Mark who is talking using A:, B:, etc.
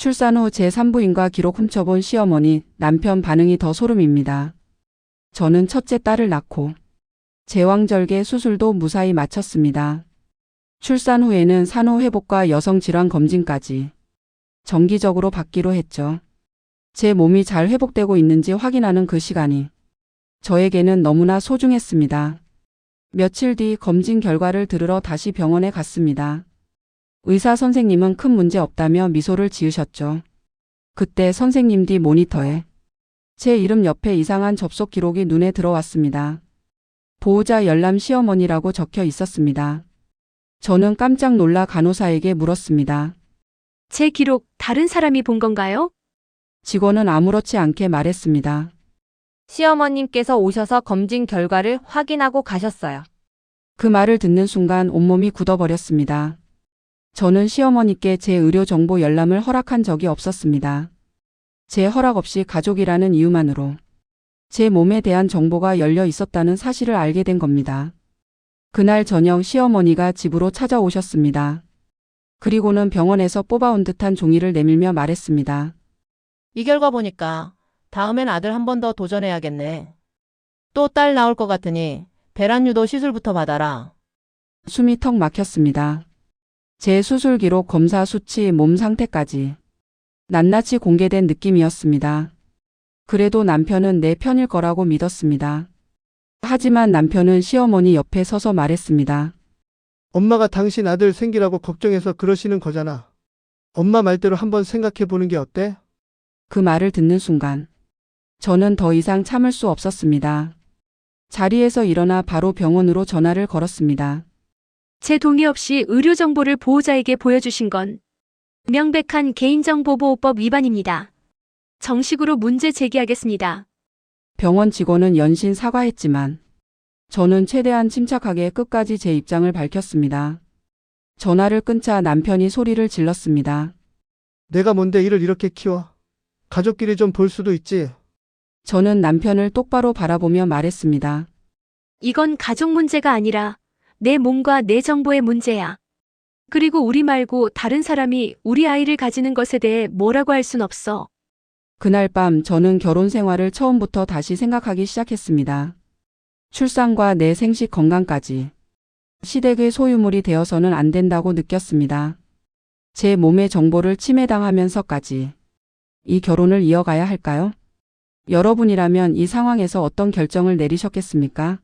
A: 출산 후제 산부인과 기록 훔쳐본 시어머니, 남편 반응이 더 소름입니다. 저는 첫째 딸을 낳고 제왕절개 수술도 무사히 마쳤습니다. 출산 후에는 산후 회복과 여성 질환 검진까지 정기적으로 받기로 했죠. 제 몸이 잘 회복되고 있는지 확인하는 그 시간이 저에게는 너무나 소중했습니다. 며칠 뒤 검진 결과를 들으러 다시 병원에 갔습니다. 의사 선생님은 큰 문제 없다며 미소를 지으셨죠. 그때 선생님 뒤 모니터에 제 이름 옆에 이상한 접속 기록이 눈에 들어왔습니다. 보호자 열람 시어머니라고 적혀 있었습니다. 저는 깜짝 놀라 간호사에게 물었습니다.
B: 제 기록 다른 사람이 본 건가요?
A: 직원은 아무렇지 않게 말했습니다.
C: 시어머님께서 오셔서 검진 결과를 확인하고 가셨어요.
A: 그 말을 듣는 순간 온몸이 굳어버렸습니다. 저는 시어머니께 제 의료 정보 열람을 허락한 적이 없었습니다. 제 허락 없이 가족이라는 이유만으로 제 몸에 대한 정보가 열려 있었다는 사실을 알게 된 겁니다. 그날 저녁 시어머니가 집으로 찾아오셨습니다. 그리고는 병원에서 뽑아온 듯한 종이를 내밀며 말했습니다.
D: 이 결과 보니까 다음엔 아들 한 번 더 도전해야겠네. 또 딸 나올 것 같으니 배란 유도 시술부터 받아라.
A: 숨이 턱 막혔습니다. 제 수술 기록 검사 수치 몸 상태까지 낱낱이 공개된 느낌이었습니다. 그래도 남편은 내 편일 거라고 믿었습니다. 하지만 남편은 시어머니 옆에 서서 말했습니다.
E: 엄마가 당신 아들 생기라고 걱정해서 그러시는 거잖아. 엄마 말대로 한번 생각해 보는 게 어때?
A: 그 말을 듣는 순간 저는 더 이상 참을 수 없었습니다. 자리에서 일어나 바로 병원으로 전화를 걸었습니다.
B: 제 동의 없이 의료 정보를 보호자에게 보여주신 건 명백한 개인정보보호법 위반입니다. 정식으로 문제 제기하겠습니다.
A: 병원 직원은 연신 사과했지만 저는 최대한 침착하게 끝까지 제 입장을 밝혔습니다. 전화를 끊자 남편이 소리를 질렀습니다.
E: 내가 뭔데 이를 이렇게 키워? 가족끼리 좀 볼 수도 있지.
A: 저는 남편을 똑바로 바라보며 말했습니다.
B: 이건 가족 문제가 아니라 내 몸과 내 정보의 문제야. 그리고 우리 말고 다른 사람이 우리 아이를 가지는 것에 대해 뭐라고 할 순 없어.
A: 그날 밤 저는 결혼 생활을 처음부터 다시 생각하기 시작했습니다. 출산과 내 생식 건강까지 시댁의 소유물이 되어서는 안 된다고 느꼈습니다. 제 몸의 정보를 침해당하면서까지 이 결혼을 이어가야 할까요? 여러분이라면 이 상황에서 어떤 결정을 내리셨겠습니까?